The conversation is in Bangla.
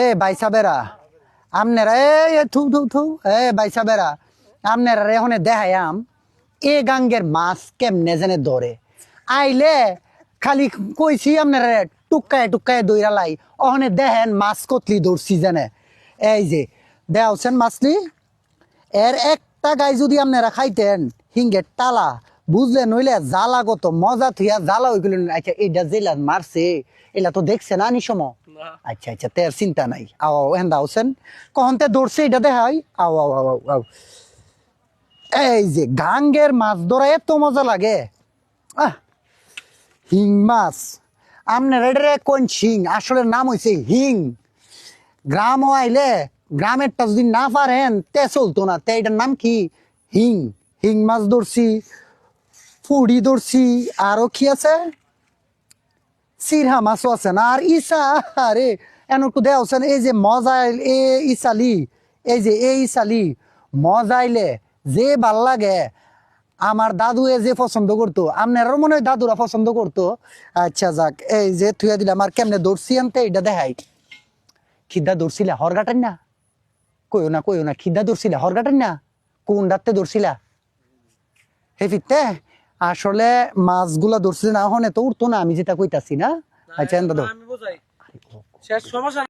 এ বাইসা বেড়া আমনেরা, এ থু থু থু, এ বাইসা বেড়া আমনেরা হনে দেখায়াম এ গাঙ্গের মাছ কেমনে জানে ধরে। আইলে খালি কইছি আপনারা টুকায় টুকায় দইরা লাই অহনে দেখেন মাছ কতলি দৌড়ছি জানে এই যে, দেওছেন মাছলি, এর একটা গাই যদি আপনারা খাইতেন হিঙ্গের টালা বুঝলেন নইলে জ্বালা কত মজা থুইয়া জ্বালা গেলেন আচ্ছা এটা জেলা মারছে, এলা তো দেখছে না নিসম আচ্ছা আচ্ছা তের চিন্তা নাই। আও হেন্দা আওছেন কহনতে দৌড়ছে এটা দেখাই। আও আও আও আও, আও। এই যে গাঙ্গের মাছ ধরা এত মজা লাগে। আহ হিং মাছ। আপনার এটা কোন শিং? আসলে নাম হয়েছে হিং। গ্রাম আইলে গ্রামেরটা যদি না পারেন তে চলতো না। তে এটার নাম কি? হিং। হিং মাছ ধরছি ফুড়ি ধরছি। আরও কি আছে? সিরহা মাছও আছে না? আর ইসা আরে এনকু দেওছেন এই যে মজাইল, এ ইসালি এই যে এ ইসালি মজাইলে যে ভালো লাগে, আমার দাদু এ যে পছন্দ করতো আপনারও মনে হয় দাদুরা পছন্দ করতো। আচ্ছা যাক, এই যে থুয়া দিলাম, আর কেমনে দৌড়ছি আনতে এটা দেখাই। খিদা দৌড়ছিলা হরগাটান না? কইও না কইও না, খিদা দৌড়ছিলা হরগাটান না? কোন ডাকতে দৌড়ছিলা? হে ফিরতে? আসলে মাছগুলা ধরছে না হনে তো উঠতো না আমি যেটা কইতাছি না। আচ্ছা এন্দা আমি বোঝাই। শেষ সমস্যা